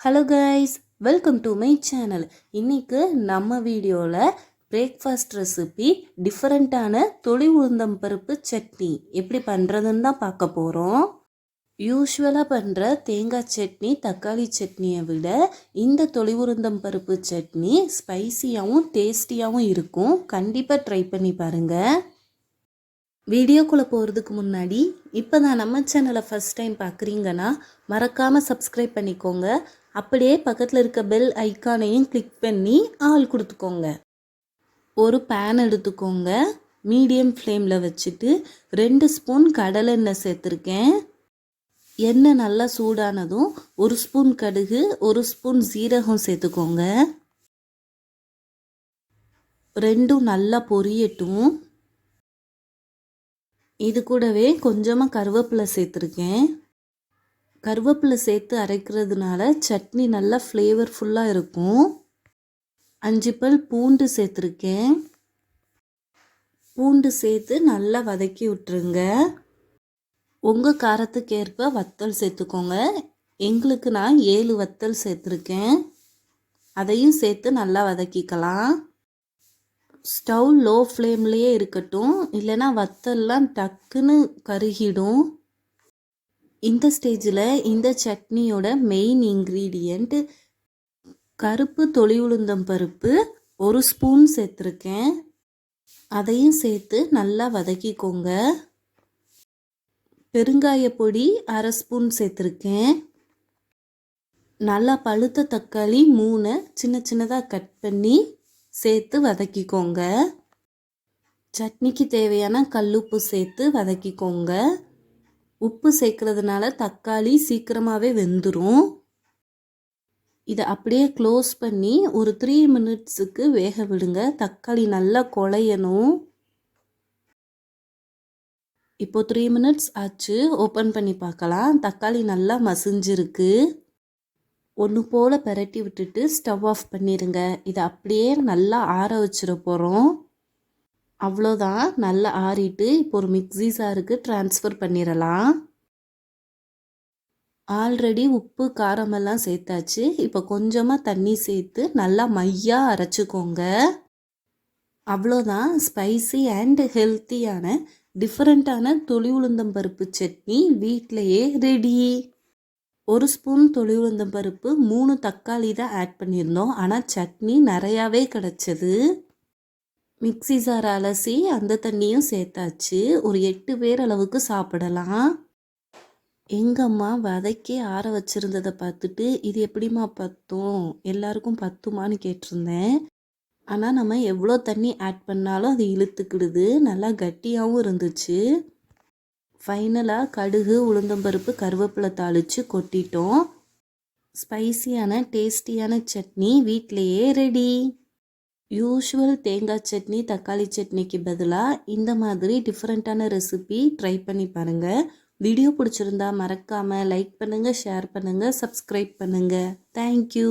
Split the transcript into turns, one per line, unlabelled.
Hello guys welcome to my channel இன்னைக்கு நம்ம வீடியோவில் பிரேக்ஃபாஸ்ட் ரெசிபி டிஃப்ரெண்ட்டான தொளி உளுந்தம் பருப்பு சட்னி. எப்படி பண்ணுறதுன்னு தான் பார்க்க போகிறோம் யூஸ்வலாக பண்ணுற தேங்காய் சட்னி தக்காளி சட்னியை விட இந்த தொளி உருந்தம் பருப்பு சட்னி ஸ்பைசியாகவும் டேஸ்டியாகவும் இருக்கும். கண்டிப்பாக ட்ரை பண்ணி பாருங்கள் வீடியோக்குள்ளே போகிறதுக்கு முன்னாடி இப்போ தான் நம்ம சேனலை ஃபஸ்ட் டைம் பார்க்குறீங்கன்னா மறக்காமல் சப்ஸ்கிரைப் பண்ணிக்கோங்க. அப்படியே பக்கத்தில் இருக்க பெல் ஐக்கானையும் கிளிக் பண்ணி ஆள் கொடுத்துக்கோங்க. ஒரு பேன் எடுத்துக்கோங்க. மீடியம் ஃப்ளேமில் வச்சுட்டு ரெண்டு ஸ்பூன் கடலெண்ணெய் சேர்த்துருக்கேன். எண்ணெய் நல்லா சூடானதும் ஒரு ஸ்பூன் கடுகு ஒரு ஸ்பூன் சீரகம் சேர்த்துக்கோங்க. ரெண்டும் நல்லா பொரியட்டும். இது கூடவே கொஞ்சமாக கருவேப்பிலை சேர்த்துருக்கேன். கருவேப்பிலை சேர்த்து அரைக்கிறதுனால சட்னி நல்லா ஃப்ளேவர்ஃபுல்லாக இருக்கும். அஞ்சு பல் பூண்டு சேர்த்துருக்கேன். பூண்டு சேர்த்து நல்லா வதக்கி விட்டுருங்க. உங்கள் காரத்துக்கு ஏற்ப வத்தல் சேர்த்துக்கோங்க. எங்களுக்கு நான் ஏழு வத்தல் சேர்த்துருக்கேன். அதையும் சேர்த்து நல்லா வதக்கிக்கலாம். ஸ்டவ் லோ ஃப்ளேம்லேயே இருக்கட்டும். இல்லைன்னா வத்தல்லாம் டக்குன்னு கருகிடும். இந்த ஸ்டேஜில் இந்த சட்னியோட மெயின் இன்க்ரீடியண்ட் கருப்பு தொளி உளுந்தம் பருப்பு ஒரு ஸ்பூன் சேர்த்துருக்கேன். அதையும் சேர்த்து நல்லா வதக்கிக்கோங்க. பெருங்காய பொடி அரை ஸ்பூன் சேர்த்துருக்கேன். நல்லா பழுத்த தக்காளி மூணு சின்ன சின்னதாக கட் பண்ணி சேர்த்து வதக்கிக்கோங்க. சட்னிக்கு தேவையான கல்லுப்பு சேர்த்து வதக்கிக்கோங்க. உப்பு சேர்க்கறதுனால தக்காளி சீக்கிரமாகவே வெந்துடும் இதை அப்படியே க்ளோஸ் பண்ணி ஒரு த்ரீ மினிட்ஸுக்கு வேக விடுங்க. தக்காளி நல்லா குழையணும். இப்போ த்ரீ மினிட்ஸ் ஆச்சு. ஓப்பன் பண்ணி பார்க்கலாம். தக்காளி நல்லா மசிஞ்சிருக்கு. ஒன்று போல் பெரட்டி விட்டுட்டு ஸ்டவ் ஆஃப் பண்ணிடுங்க இதை அப்படியே நல்லா ஆற வச்சிட போகிறோம் அவ்வளோதான். நல்லா ஆறிட்டு இப்போ ஒரு மிக்ஸி சாருக்கு ட்ரான்ஸ்ஃபர் பண்ணிடலாம் ஆல்ரெடி உப்பு காரமெல்லாம் சேர்த்தாச்சு. இப்போ கொஞ்சமாக தண்ணி சேர்த்து நல்லா மையாக அரைச்சிக்கோங்க. அவ்வளோதான். ஸ்பைசி அண்ட் ஹெல்த்தியான டிஃப்ரெண்ட்டான தொளி உளுந்தம்பருப்பு சட்னி வீட்டிலையே ரெடி ஒரு ஸ்பூன் தொளி உளுந்தம் பருப்பு மூணு தக்காளி தான் ஆட் பண்ணியிருந்தோம். ஆனால் சட்னி நிறையாவே கிடச்சிது. மிக்சி சார் அலசி அந்த தண்ணியும் சேர்த்தாச்சு. ஒரு எட்டு பேர் அளவுக்கு சாப்பிடலாம். எங்கள் அம்மா வதக்கி ஆற வச்சுருந்ததை பார்த்துட்டு இது எப்படிம்மா பத்தும்? எல்லாருக்கும் பத்துமான்னு கேட்டிருந்தேன். ஆனால் நம்ம எவ்வளோ தண்ணி ஆட் பண்ணாலும் அது இழுத்துக்கிடுது. நல்லா கட்டியாகவும் இருந்துச்சு. ஃபைனலாக கடுகு உளுந்தம்பருப்பு கருவேப்பிலை தாளித்து கொட்டிட்டோம். ஸ்பைசியான டேஸ்டியான சட்னி வீட்டிலையே ரெடி. யூஷுவல் தேங்காய் சட்னி தக்காளி சட்னிக்கு பதிலாக இந்த மாதிரி டிஃப்ரெண்ட்டான ரெசிபி ட்ரை பண்ணி பாருங்கள் வீடியோ பிடிச்சிருந்தா மறக்காமல் லைக் பண்ணுங்கள் ஷேர் பண்ணுங்கள் சப்ஸ்கிரைப் பண்ணுங்கள் தேங்க்யூ